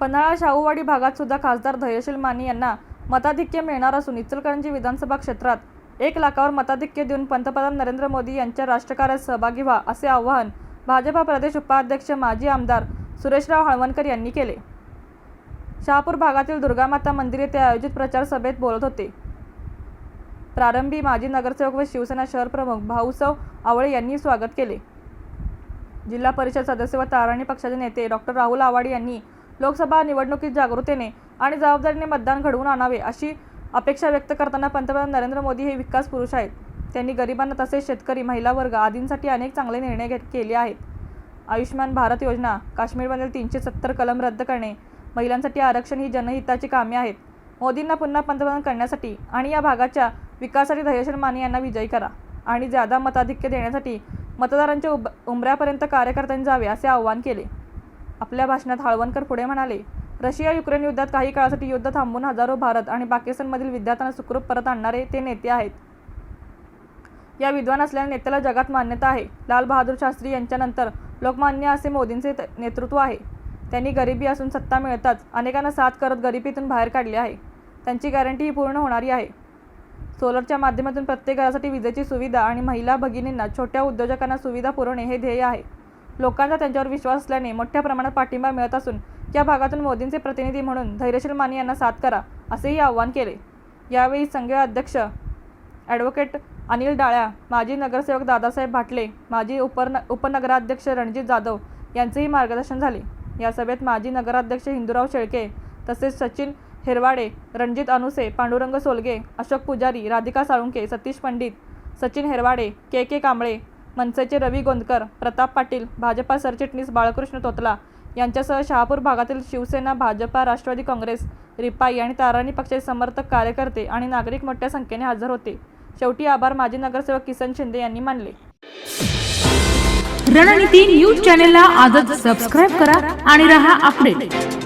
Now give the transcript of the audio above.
पन्हाळा शाहूवाडी भागात सुद्धा खासदार धैर्यशील माने यांना मताधिक्य मिळणार असून इचलकरंजी विधानसभा क्षेत्रात एक लाखावर मताधिक्य देऊन पंतप्रधान नरेंद्र मोदी यांच्या राष्ट्रकार्यात सहभागी व्हा असे आवाहन भाजपा प्रदेश उपाध्यक्ष माजी आमदार सुरेशराव हळवणकर यांनी केले. शहापूर भागातील दुर्गामाता मंदिर येथे आयोजित प्रचार सभेत बोलत होते. प्रारंभी माजी नगरसेवक व शिवसेना शहर प्रमुख भाऊसाव आवळे यांनी स्वागत केले. जिल्हा परिषद सदस्य व ताराणी पक्षाचे नेते डॉक्टर राहुल आवाडी यांनी लोकसभा निवडणुकीत जागरूकतेने आणि जबाबदारीने मतदान घडवून आणावे अशी अपेक्षा व्यक्त करताना पंतप्रधान नरेंद्र मोदी हे विकास पुरुष आहेत. त्यांनी गरिबांना तसेच शेतकरी महिला वर्ग आदींसाठी अनेक चांगले निर्णय घेत केले आहेत. आयुष्यमान भारत योजना काश्मीरमधील तीनशे सत्तर कलम रद्द करणे महिलांसाठी आरक्षण ही जनहिताची कामे आहेत. मोदींना पुन्हा पंतप्रधान करण्यासाठी आणि या भागाच्या विकासासाठी धैर्यशील माने यांना विजयी करा आणि ज्यादा मताधिक्य देण्यासाठी मतदारांच्या उब उंबऱ्यापर्यंत कार्यकर्त्यांनी जावे असे आवाहन केले. आपल्या भाषणात हळवणकर पुढे म्हणाले रशिया युक्रेन युद्धात काही काळासाठी युद्ध थांबून हजारो भारत आणि पाकिस्तानमधील विद्यार्थ्यांना सुखरूप परत आणणारे ते नेते आहेत. या विद्वान असलेल्या नेत्याला जगात मान्यता आहे. लाल बहादूर शास्त्री यांच्यानंतर लोकमान्य असे मोदींचे त- नेतृत्व आहे. त्यांनी गरिबी असून सत्ता मिळताच अनेकांना साथ करत गरिबीतून बाहेर काढले आहे. त्यांची गॅरंटी ही पूर्ण होणारी आहे. सोलरच्या माध्यमातून प्रत्येक घरासाठी विजेची सुविधा आणि महिला भगिनींना छोट्या उद्योजकांना सुविधा पुरवणे हे ध्येय आहे. लोकांचा त्यांच्यावर विश्वास असल्याने मोठ्या प्रमाणात पाठिंबा मिळत असून या भागातून मोदींचे प्रतिनिधी म्हणून धैर्यशील माने यांना साथ करा असेही आवाहन केले. यावेळी संघीय अध्यक्ष ॲडव्होकेट अनिल डाळ्या माजी नगरसेवक दादासाहेब भाटले माजी उपन उपनगराध्यक्ष रणजित जाधव यांचेही मार्गदर्शन झाले. या सभेत माजी नगराध्यक्ष हिंदूराव शेळके तसेच सचिन हेरवाडे रणजित अनुसे पांडुरंग सोलगे अशोक पुजारी राधिका साळुंके सतीश पंडित सचिन हेरवाडे के के कांबळे मनसेचे रवी गोंदकर प्रताप पाटील भाजपा सरचिटणीस बाळकृष्ण तोतला यांच्यासह शहापूर भागातील शिवसेना भाजपा राष्ट्रवादी काँग्रेस रिपाई आणि ताराणी पक्षाचे समर्थक कार्यकर्ते आणि नागरिक मोठ्या संख्येने हजर होते. शेवटी आभार माजी नगरसेवक किसन शिंदे यांनी मानले. रणनीती न्यूज चॅनेलला आजच सबस्क्राईब करा आणि रहा अपडेट